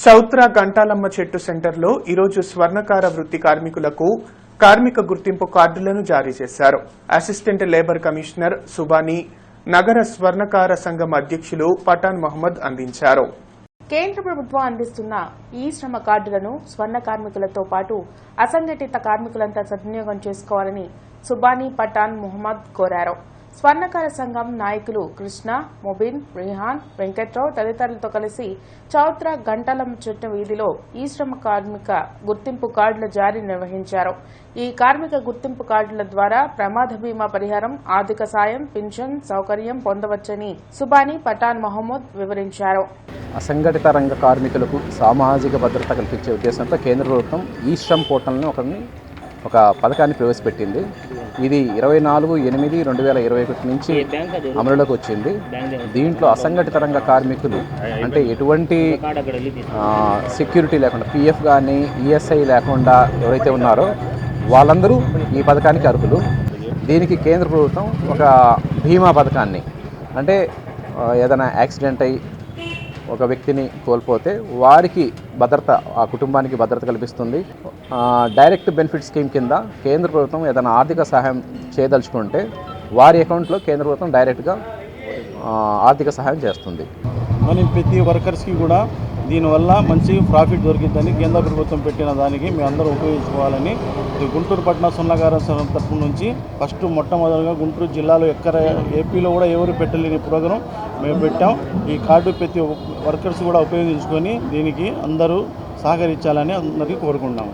సౌత్రా గంటాలమ్మ చెట్టు సెంటర్లో ఈరోజు స్వర్ణకార వృత్తి కార్మికులకు కార్మిక గుర్తింపు కార్డులను జారీ చేశారు. అసిస్టెంట్ లేబర్ కమిషనర్ సుబానీ నగర స్వర్ణకార సంఘం అధ్యక్షులు పఠాన్ మహమ్మద్ అందించారు. కేంద్ర ప్రభుత్వం అందిస్తున్న ఈ శ్రమ కార్డులను స్వర్ణ కార్మికులతో పాటు అసంఘటిత కార్మికులంతా సద్వినియోగం చేసుకోవాలని సుబానీ పఠాన్ ముహమ్మద్ కోరారు. స్వర్ణకార సంఘం నాయకులు కృష్ణ ముబిన్ రిహాన్ వెంకట్రావు తదితరులతో కలిసి చౌత్ర గంటలం చెట్టు వీధిలో ఈ శ్రమ కార్మిక గుర్తింపు కార్డుల జారీ నిర్వహించారు. ఈ కార్మిక గుర్తింపు కార్డుల ద్వారా ప్రమాద బీమా పరిహారం ఆర్థిక సాయం పింఛన్ సౌకర్యం పొందవచ్చని సుబాని పఠాన్ మహమ్మద్ వివరించారు. అసంఘటిత రంగ కార్మికులకు సామాజిక భద్రత కల్పించే ఉద్దేశంతో కేంద్ర ప్రభుత్వం ఈ శ్రమ్ పోర్టల్ని ఒక పథకాన్ని ప్రవేశపెట్టింది. ఇది ఇరవై నాలుగు ఎనిమిది రెండు వేల ఇరవై ఒకటి నుంచి అమలులోకి వచ్చింది. దీంట్లో అసంఘటిత రంగ కార్మికులు అంటే ఎటువంటి సెక్యూరిటీ లేకుండా పిఎఫ్ కానీ ఈఎస్ఐ లేకుండా ఎవరైతే ఉన్నారో వాళ్ళందరూ ఈ పథకానికి అర్హులు. దీనికి కేంద్ర ప్రభుత్వం ఒక బీమా పథకాన్ని అంటే ఏదైనా యాక్సిడెంట్ అయ్యి ఒక వ్యక్తిని కోల్పోతే వారికి భద్రత ఆ కుటుంబానికి భద్రత కల్పిస్తుంది. డైరెక్ట్ బెనిఫిట్ స్కీమ్ కింద కేంద్ర ప్రభుత్వం ఏదైనా ఆర్థిక సహాయం చేయదలుచుకుంటే వారి అకౌంట్లో కేంద్ర ప్రభుత్వం డైరెక్ట్గా ఆర్థిక సహాయం చేస్తుంది. మనం ప్రతి వర్కర్స్కి కూడా దీనివల్ల మంచి ప్రాఫిట్ దొరికిద్దని కేంద్ర ప్రభుత్వం పెట్టిన దానికి మేము అందరూ ఉపయోగించుకోవాలని గుంటూరు పట్టణ సున్నగార సంఘం తరపు నుంచి ఫస్ట్ మొట్టమొదటిగా గుంటూరు జిల్లాలో ఎక్కడ ఏపీలో కూడా ఎవరు పెట్టలేని ప్రోగ్రాం మేము పెట్టాం. ఈ కార్డు ప్రతి వర్కర్స్ కూడా ఉపయోగించుకొని దీనికి అందరూ సహకరించాలని అందరికీ కోరుకుంటున్నాము.